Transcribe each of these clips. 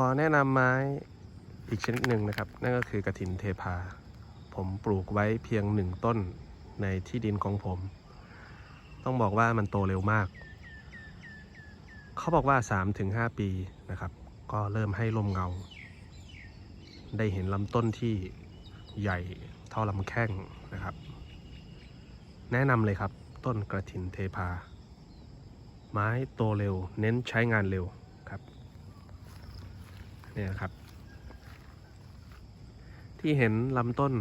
ขอแนะนำไม้อีกชนิดหนึ่งนะครับ นั่นก็คือกระถินเทพา ผมปลูกไว้เพียงหนึ่งต้นในที่ดินของผม ต้องบอกว่ามันโตเร็วมาก เขาบอกว่า 3-5 ปีนะครับ ก็เริ่มให้ลมเงา ได้เห็นลำต้นที่ใหญ่เท่าลำแข้งนะครับ แนะนำเลยครับต้นกระถินเทพา ไม้โตเร็วเน้นใช้งานเร็วครับ เนี่ยครับ ที่เห็นลำต้น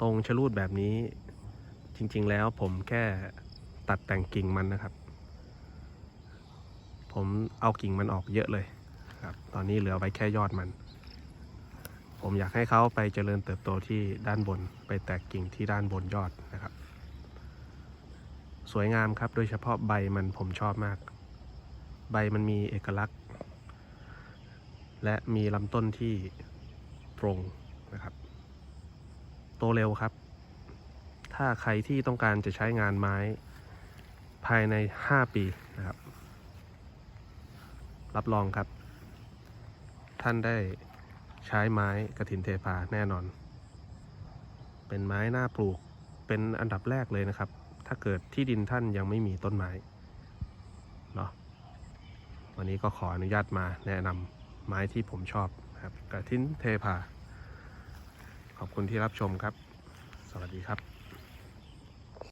ตรงชะลูดแบบนี้ จริง ๆ แล้วผมแค่ตัดแต่งกิ่งมันนะครับ ผมเอากิ่งมันออกเยอะเลยครับ ตอนนี้เหลือไว้แค่ยอดมัน ผมอยากให้เขาไปเจริญเติบโตที่ด้านบน ไปแตกกิ่งที่ด้านบนยอดนะครับ สวยงามครับ โดยเฉพาะใบมันผมชอบมาก ใบมันมีเอกลักษณ์ และมีลำต้นที่ตรงนะครับ โตเร็วครับ ถ้าใครที่ต้องการจะใช้งานไม้ภายใน 5 ปีนะครับ รับรองครับ ท่านได้ใช้ไม้กระถินเทพาแน่นอน เป็นไม้หน่าปลูกเป็นอันดับแรกเลยนะครับ ถ้าเกิดที่ดินท่านยังไม่มีต้นไม้เนาะวันนี้ก็ขออนุญาตมาแนะนำ ไม้ที่ผมชอบครับกระทินเทพา ขอบคุณที่รับชมครับ สวัสดีครับ